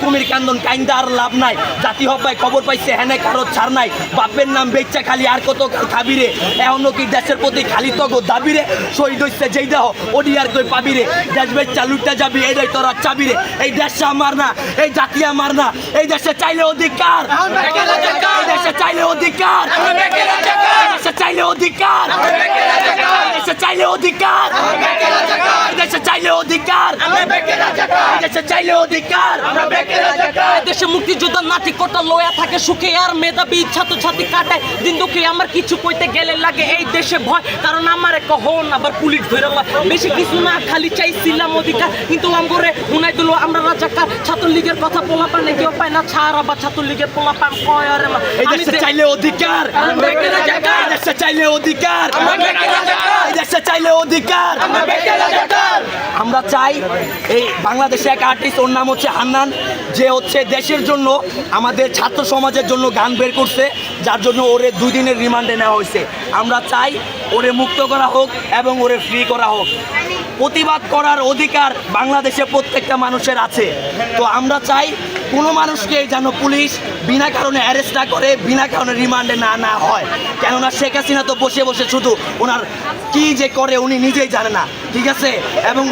কুমির কান্দন কাইন্দা আর লাভ নাই। জাতি হব্বাই খবর পাইছে হ্যানে কারও ছাড় নাই। বাপের নাম বেচ্চা খালি আর কত খাবিরে এখনও কি দেশের প্রতি খালি তগ দাবিরে শহীদ হইছে যেই দেহ ওডি আর কই পাবিরে দেশ বেচ্চা লুটতে যাবি এটাই তোরা চাবিরে এই দেশে আমার না এই জাতি আমার না এই দেশে চাইলে অধিকার। এই দেশে চাইলে অধিকার। এই দেশে চাইলে অধিকার। চাইলে অধিকার। দেশে চাইলে অধিকার। দেশে চাইলে অধিকার। দেশে মুক্তিযোদ্ধা নাতি কোটা লয়া থাকে সুখে আর মেধাবী ছাত্র ছাত্রী কাটায়। দিন দুঃখে আমার কিছু কইতে গেলে লাগে এই দেশে ভয় কারণ আমার কহন আবার পুলিশ ধরে। বেশি কিছু না খালি চাইছিলাম অধিকার। কিন্তু আমগরে উনাই দিল আমরা রাজাকার। ছাত্রলীগের কথা পোলা পানে কেউ পায় না ছাড় আবার ছাত্রলীগের পোলা পান কয় আরে মা। এই দেশে চাইলে অধিকার। দেশে চাইলে অধিকার। দেশে চাইলে অধিকার। আমরা চাই এই বাংলাদেশে এক আর্টিস্ট ওর নাম হচ্ছে হান্নান। যে হচ্ছে দেশের জন্য আমাদের ছাত্র সমাজের জন্য গান বের করছে যার জন্য ওরে দুই দিনের রিমান্ডে নেওয়া হয়েছে। আমরা চাই ওরে মুক্ত করা হোক এবং ওরে ফ্রি করা হোক। প্রতিবাদ করার অধিকার বাংলাদেশে প্রত্যেকটা মানুষের আছে। তো আমরা চাই কোনো মানুষকে যেন পুলিশ বিনা কারণে অ্যারেস্ট না করে, বিনা কারণে রিমান্ডে না না হয়। কেননা শেখ হাসিনা তো বসে বসে শুধু ওনার কি যে করে উনি নিজেই জানে না। ঠিক আছে? এবং